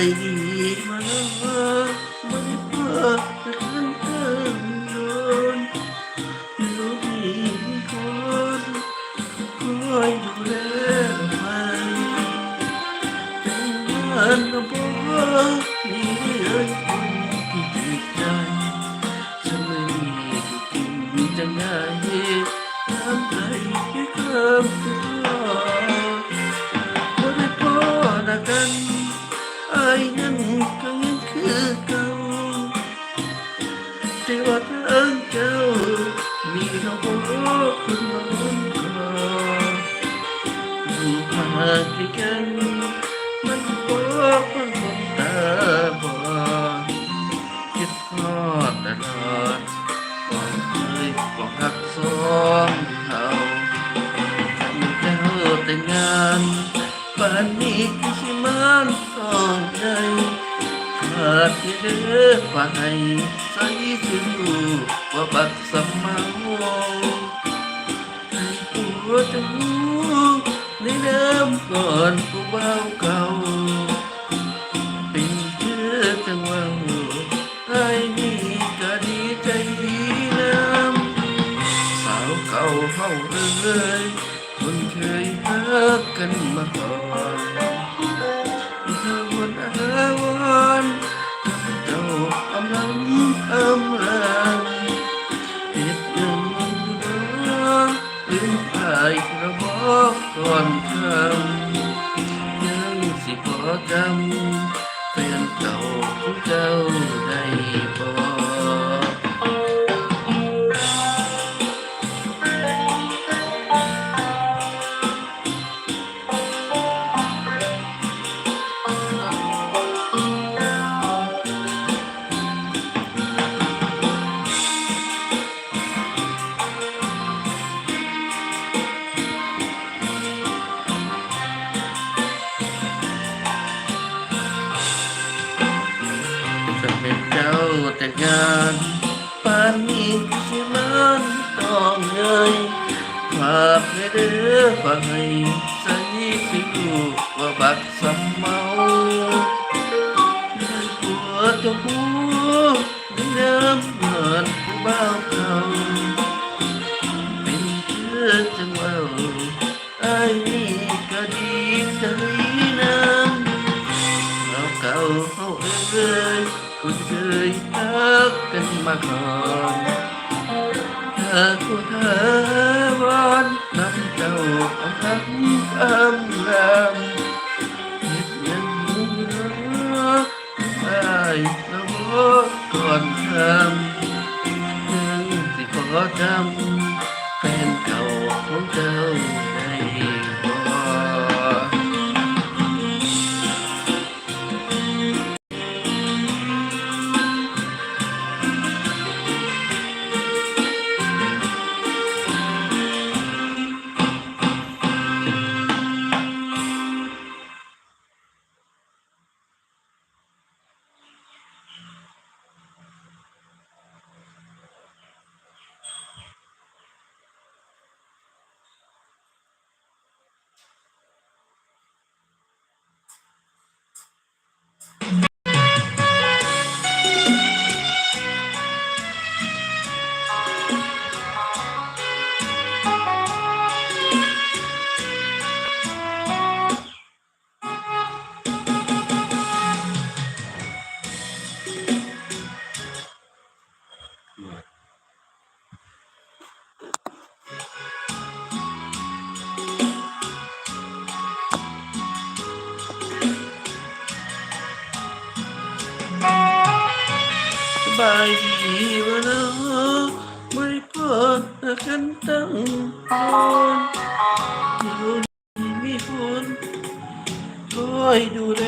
ยดี ทางเจ้า มีน้องคนน้องก็อยู่ห่างไกลกันมันบ่มันคงตาบอดคิดทอดตลอดก่อนเคยบอกรักสองเฮาเจ้าแต่งงานป่านนี้ที่ชิมันสองใจาดที่เด้อฝ่ายใส่ถึงว่าบักสมมาโให้ผัวจะรู้ในเดิมก่อนผู้เบาเก่าเป็นเชื่อจังว่าไอ้นี่ก็ดีใจดีน้ำสาวเก่าเฮาเอ้ยคนเคยรักกันมาก่อนเธอวนอาวรณ์ทำเจ้ากำลังอำแรงเจ็บยังเด้อลืมไปกระบอกก่อนคำยังสิพอจำานปานนี้ที่มันต้องเงยฝากให้เด้อฝากให้ใส่สิลูกว่าบักสมเมาได้ผัวเจะพูได้เดิมเหมือนผู้บ่าวเก่าเป็นเชื่อจังว่าไอ้ก็ดีใจ กกันมาก่อนถ้าผู้เธอวอนนำเจ้าเอาทั้งคำรำเห็นยังรักได้แล้วก่อนทำ บายดีวะนะไม่พอกันตั้งตอนอยู่นี่มีคนคอยดูแล